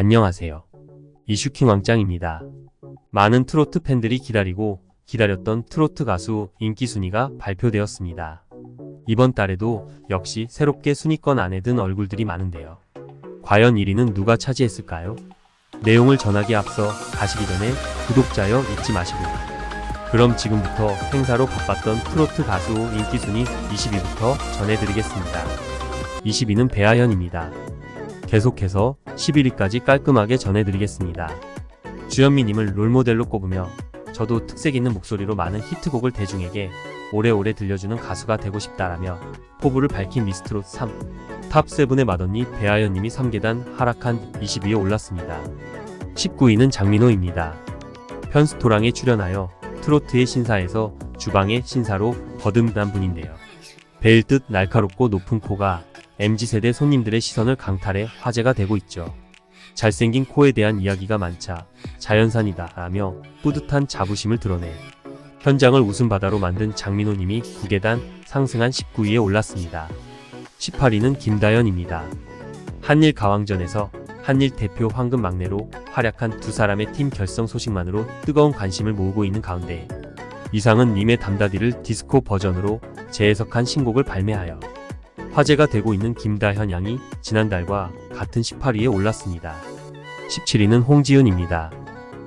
안녕하세요. 이슈킹 왕짱입니다. 많은 트로트 팬들이 기다리고 기다렸던 트로트 가수 인기 순위가 발표되었습니다. 이번 달에도 역시 새롭게 순위권 안에 든 얼굴들이 많은데요. 과연 1위는 누가 차지했을까요? 내용을 전하기 앞서 가시기 전에 구독자여 잊지 마시고 그럼 지금부터 행사로 바빴던 트로트 가수 인기 순위 20위부터 전해드리겠습니다. 20위는 배아현입니다. 계속해서 11위까지 깔끔하게 전해드리겠습니다. 주현미님을 롤모델로 꼽으며 저도 특색 있는 목소리로 많은 히트곡을 대중에게 오래오래 들려주는 가수가 되고 싶다라며 포부를 밝힌 미스트롯 3. 탑7의 맏언니 배아연님이 3계단 하락한 20위에 올랐습니다. 19위는 장민호입니다. 편스토랑에 출연하여 트로트의 신사에서 주방의 신사로 거듭난 분인데요. 배일 듯 날카롭고 높은 코가 MZ세대 손님들의 시선을 강탈해 화제가 되고 있죠. 잘생긴 코에 대한 이야기가 많자 자연산이다 라며 뿌듯한 자부심을 드러내 현장을 웃음바다로 만든 장민호님이 9계단 상승한 19위에 올랐습니다. 18위는 김다연입니다. 한일 가왕전에서 한일 대표 황금 막내로 활약한 두 사람의 팀 결성 소식만으로 뜨거운 관심을 모으고 있는 가운데 이상은 님의 담다디를 디스코 버전으로 재해석한 신곡을 발매하여 화제가 되고 있는 김다현 양이 지난달과 같은 18위에 올랐습니다. 17위는 홍지은입니다.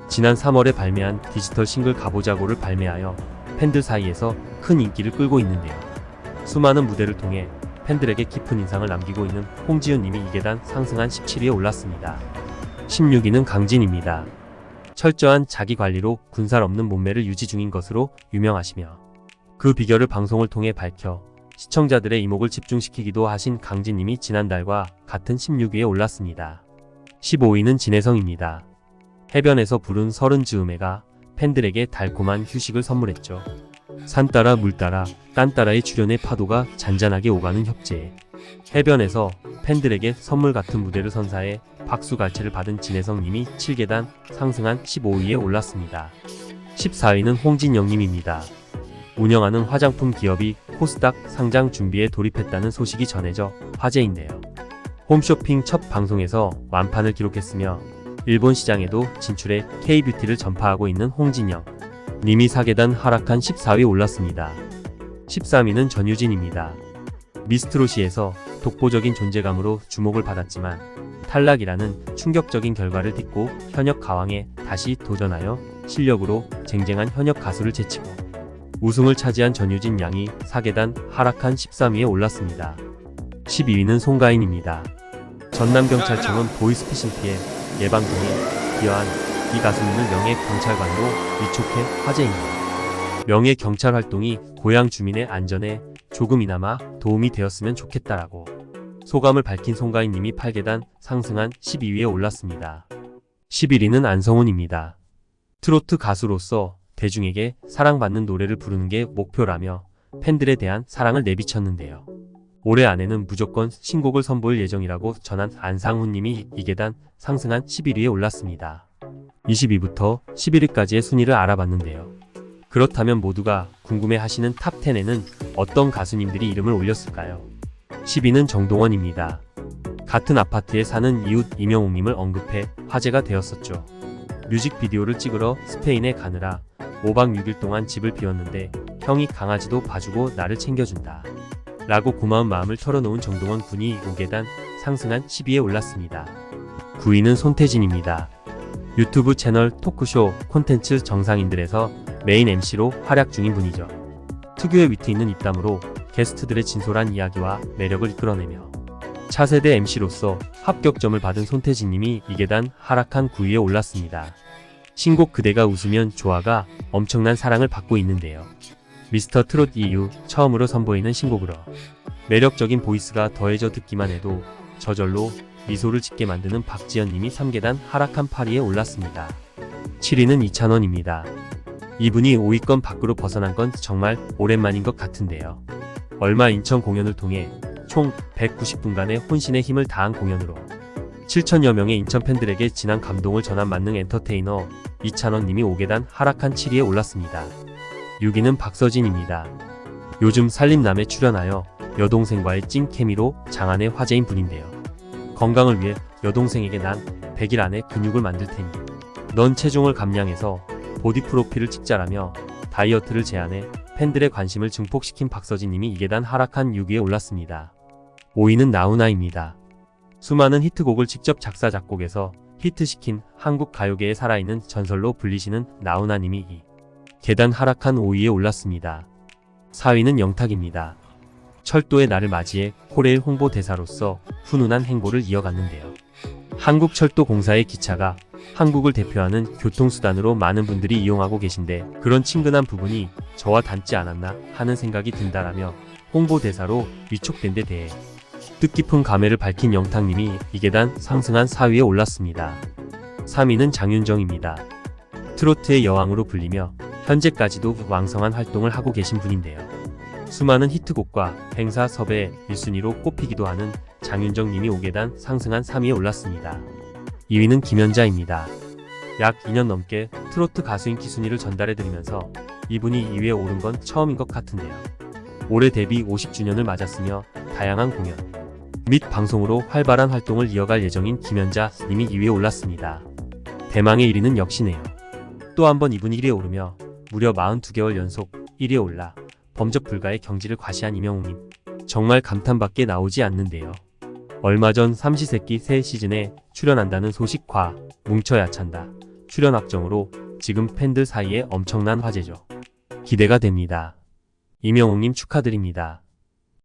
지난 3월에 발매한 디지털 싱글 가보자고를 발매하여 팬들 사이에서 큰 인기를 끌고 있는데요. 수많은 무대를 통해 팬들에게 깊은 인상을 남기고 있는 홍지은 님이 2계단 상승한 17위에 올랐습니다. 16위는 강진입니다. 철저한 자기 관리로 군살 없는 몸매를 유지 중인 것으로 유명하시며 그 비결을 방송을 통해 밝혀 시청자들의 이목을 집중시키기도 하신 강진님이 지난달과 같은 16위에 올랐습니다. 15위는 진혜성입니다. 해변에서 부른 서른 즈음에가 팬들에게 달콤한 휴식을 선물했죠. 산 따라 물 따라 딴 따라의 출연의 파도가 잔잔하게 오가는 협재. 해변에서 팬들에게 선물 같은 무대를 선사해 박수갈채를 받은 진혜성님이 7계단 상승한 15위에 올랐습니다. 14위는 홍진영님입니다. 운영하는 화장품 기업이 코스닥 상장 준비에 돌입했다는 소식이 전해져 화제인데요. 홈쇼핑 첫 방송에서 완판을 기록했으며 일본 시장에도 진출해 K뷰티를 전파하고 있는 홍진영 님이 4계단 하락한 14위 올랐습니다. 13위는 전유진입니다. 미스트롯시에서 독보적인 존재감으로 주목을 받았지만 탈락이라는 충격적인 결과를 딛고 현역 가왕에 다시 도전하여 실력으로 쟁쟁한 현역 가수를 제치고 우승을 차지한 전유진 양이 4계단 하락한 13위에 올랐습니다. 12위는 송가인입니다. 전남경찰청은 보이스피싱 피해 예방 등에 기여한 이 가수님을 명예경찰관으로 위촉해 화제입니다. 명예경찰 활동이 고향 주민의 안전에 조금이나마 도움이 되었으면 좋겠다라고 소감을 밝힌 송가인님이 8계단 상승한 12위에 올랐습니다. 11위는 안성훈입니다. 트로트 가수로서 대중에게 사랑받는 노래를 부르는 게 목표라며 팬들에 대한 사랑을 내비쳤는데요. 올해 안에는 무조건 신곡을 선보일 예정이라고 전한 안상훈님이 2계단 상승한 11위에 올랐습니다. 20위부터 11위까지의 순위를 알아봤는데요. 그렇다면 모두가 궁금해하시는 탑10에는 어떤 가수님들이 이름을 올렸을까요? 10위는 정동원입니다. 같은 아파트에 사는 이웃 이명웅님을 언급해 화제가 되었었죠. 뮤직비디오를 찍으러 스페인에 가느라 5박 6일 동안 집을 비웠는데 형이 강아지도 봐주고 나를 챙겨준다. 라고 고마운 마음을 털어놓은 정동원 군이 5계단 상승한 10위에 올랐습니다. 9위는 손태진입니다. 유튜브 채널 토크쇼 콘텐츠 정상인들에서 메인 MC로 활약 중인 분이죠. 특유의 위트 있는 입담으로 게스트들의 진솔한 이야기와 매력을 이끌어내며 차세대 MC로서 합격점을 받은 손태진님이 2계단 하락한 9위에 올랐습니다. 신곡 그대가 웃으면 좋아가 엄청난 사랑을 받고 있는데요. 미스터 트롯 이후 처음으로 선보이는 신곡으로 매력적인 보이스가 더해져 듣기만 해도 저절로 미소를 짓게 만드는 박지연님이 3계단 하락한 8위에 올랐습니다. 7위는 이찬원입니다. 이분이 5위권 밖으로 벗어난 건 정말 오랜만인 것 같은데요. 얼마 인천 공연을 통해 총 190분간의 혼신의 힘을 다한 공연으로 7천여 명의 인천 팬들에게 진한 감동을 전한 만능 엔터테이너 이찬원님이 5계단 하락한 7위에 올랐습니다. 6위는 박서진입니다. 요즘 살림남에 출연하여 여동생과의 찐 케미로 장안의 화제인 분인데요. 건강을 위해 여동생에게 난 100일 안에 근육을 만들 테니 넌 체중을 감량해서 보디 프로필을 찍자라며 다이어트를 제안해 팬들의 관심을 증폭시킨 박서진님이 2계단 하락한 6위에 올랐습니다. 5위는 나훈아입니다. 수많은 히트곡을 직접 작사 작곡해서 히트시킨 한국 가요계의 살아있는 전설로 불리시는 나훈아님이 2 계단 하락한 5위에 올랐습니다. 4위는 영탁입니다. 철도의 날을 맞이해 코레일 홍보대사로서 훈훈한 행보를 이어갔는데요. 한국철도공사의 기차가 한국을 대표하는 교통수단으로 많은 분들이 이용하고 계신데 그런 친근한 부분이 저와 닮지 않았나 하는 생각이 든다라며 홍보대사로 위촉된 데 대해 뜻깊은 감회를 밝힌 영탁님이 이계단 상승한 4위에 올랐습니다. 3위는 장윤정입니다. 트로트의 여왕으로 불리며 현재까지도 왕성한 활동을 하고 계신 분인데요. 수많은 히트곡과 행사 섭외 1순위로 꼽히기도 하는 장윤정 님이 5계단 상승한 3위에 올랐습니다. 2위는 김연자입니다. 약 2년 넘게 트로트 가수 인 기 순위를 전달해드리면서 이분이 2위에 오른 건 처음인 것 같은데요. 올해 데뷔 50주년을 맞았으며 다양한 공연 및 방송으로 활발한 활동을 이어갈 예정인 김연자 님이 2위에 올랐습니다. 대망의 1위는 역시네요. 또 한 번 이분이 1위에 오르며 무려 42개월 연속 1위에 올라 범접 불가의 경지를 과시한 이명웅님. 정말 감탄밖에 나오지 않는데요. 얼마 전 삼시세끼 새 시즌에 출연한다는 소식과 뭉쳐야 찬다. 출연 확정으로 지금 팬들 사이에 엄청난 화제죠. 기대가 됩니다. 이명웅님 축하드립니다.